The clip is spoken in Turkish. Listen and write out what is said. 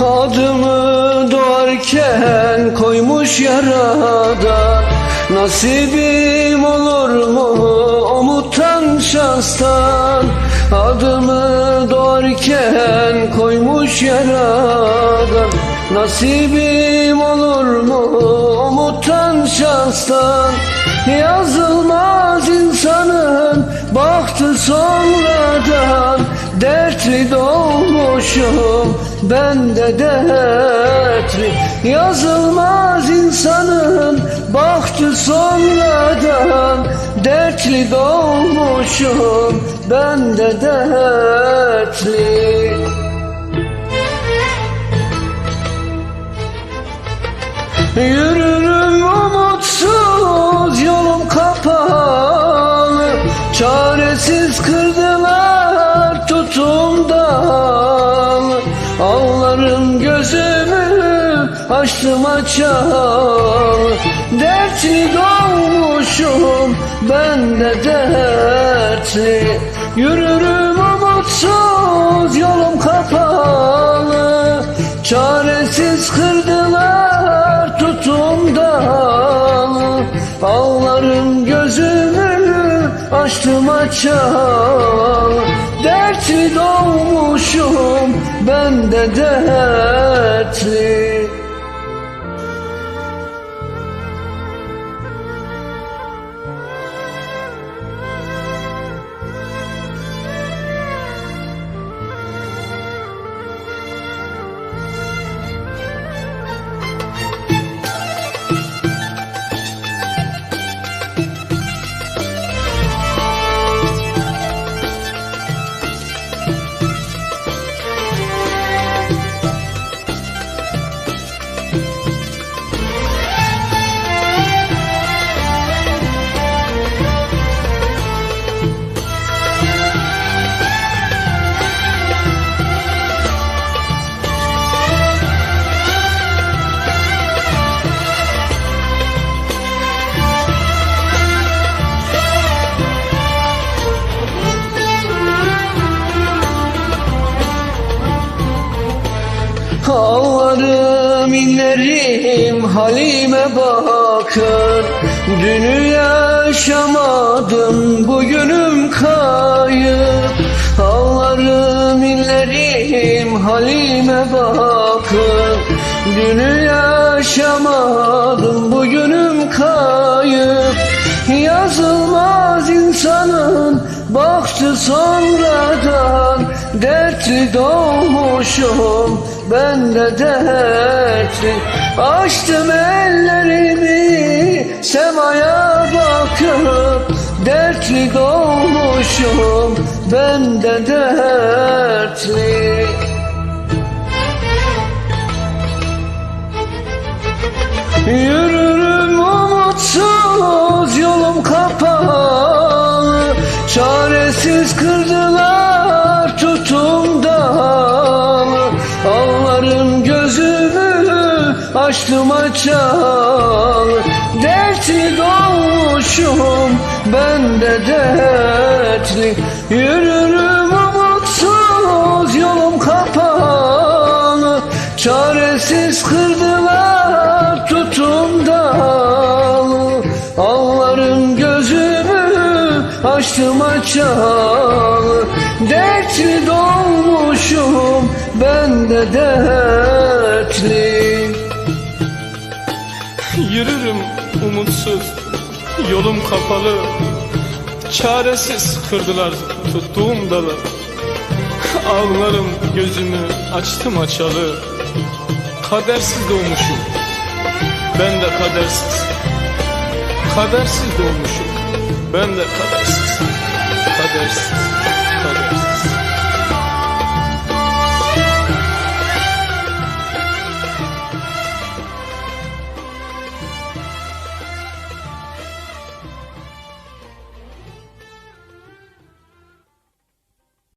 Adımı doğarken koymuş yaradan Nasibim olur mu umuttan şanstan Adımı doğarken koymuş yaradan Nasibim olur mu umuttan şanstan Yazılmaz insanın bahtı sonradan. Dertli doğmuşum ben de dertli Yazılmaz insanın bahtı sonradan. Dertli doğmuşum ben de dertli. Yürürüm umutsuz yolum kapalı. Çaresiz kırdılar açtım açalı Dertli doğmuşum ben de dertli. Yürürüm umutsuz yolum kapalı. Çaresiz kırdılar tutumdan Ağlarım gözümü açtım açal Dertli doğmuşum ben de dertli halime bakın Dünü yaşamadım bugünüm kayıp. Ağlarım inlerim halime bakın Dünü yaşamadım bugünüm kayıp. Yazılmaz insanın baktı sonradan Dertli doğmuşum ben de dertli Açtım ellerimi semaya bakıp Dertli doğmuşum ben de dertli. Yürürüm umutsuz yolum kapalı Çaresiz kırdılar açtım açal Dertli doğmuşum ben de dertli. Yürürüm umutsuz yolum kapalı Çaresiz kırdılar tutumdan. Ağlarım gözümü açtım açal Dertli dolmuşum ben de dertli Yürürüm umutsuz, yolum kapalı. Çaresiz kırdılar tuttuğum dalı. Ağlarım gözümü açtım açalı. Kadersiz doğmuşum, ben de kadersiz. Kadersiz doğmuşum, ben de kadersiz. Kadersiz